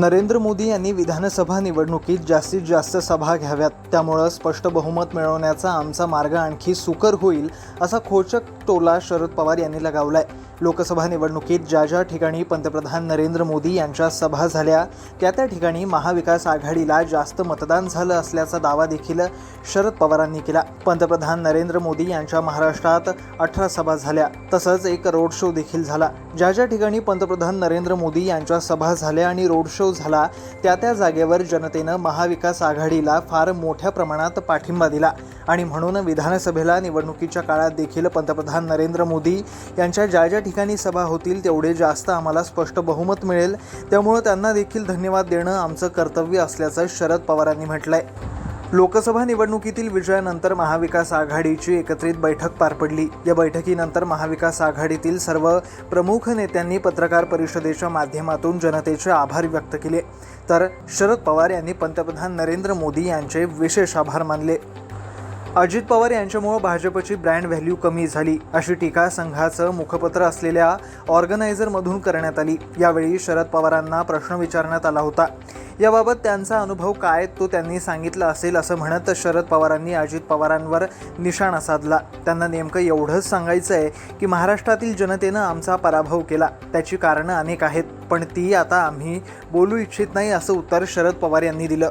नरेंद्र मोदी यांनी विधानसभा निवडणुकीत जास्तीत जास्त सभा घ्याव्यात. त्यामुळं स्पष्ट बहुमत मिळवण्याचा आमचा मार्ग आणखी सुकर होईल असा खोचक टोला शरद पवार यांनी लगावलाय. लोकसभा निवडणुकीत ज्या ज्या ठिकाणी पंतप्रधान नरेंद्र मोदी यांच्या सभा झाल्या त्या त्या ठिकाणी महाविकास आघाडीला जास्त मतदान झालं असल्याचा दावा देखील शरद पवारांनी केला. पंतप्रधान नरेंद्र मोदी यांच्या महाराष्ट्रात अठरा सभा झाल्या तसंच एक रोड शो देखील झाला. ज्या ज्या ठिकाणी पंतप्रधान नरेंद्र मोदी यांच्या सभा झाल्या आणि रोड शो झाला. त्या त्या जागेवर जनतेनं महाविकास आघाडीला फार मोठ्या प्रमाणात पाठिंबा दिला. आणि म्हणून विधानसभेला निवडणुकीच्या काळात देखील पंतप्रधान नरेंद्र मोदी यांच्या ज्या ज्या ठिकाणी सभा होतील तेवढे जास्त आम्हाला स्पष्ट बहुमत मिळेल. त्यामुळं त्यांना देखील धन्यवाद देणं आमचं कर्तव्य असल्याचं शरद पवारांनी म्हटलंय. लोकसभा निवडणुकीतील विजयानंतर महाविकास आघाडीची एकत्रित बैठक पार पडली. या बैठकीनंतर महाविकास आघाडीतील सर्व प्रमुख नेत्यांनी पत्रकार परिषदेच्या माध्यमातून जनतेचे आभार व्यक्त केले. तर शरद पवार यांनी पंतप्रधान नरेंद्र मोदी यांचे विशेष आभार मानले. अजित पवार यांच्यामुळं भाजपची ब्रँड व्हॅल्यू कमी झाली. अशी टीका संघाचं मुखपत्र असलेल्या ऑर्गनायझरमधून करण्यात आली. यावेळी शरद पवारांना प्रश्न विचारण्यात आला होता. याबाबत त्यांचा अनुभव काय तो त्यांनी सांगितला असेल असं म्हणत शरद पवारांनी अजित पवारांवर निशाणा साधला. त्यांना नेमकं एवढंच सांगायचं आहे की महाराष्ट्रातील जनतेनं आमचा पराभव केला. त्याची कारणं अनेक आहेत पण ती आता आम्ही बोलू इच्छित नाही असं उत्तर शरद पवार यांनी दिलं.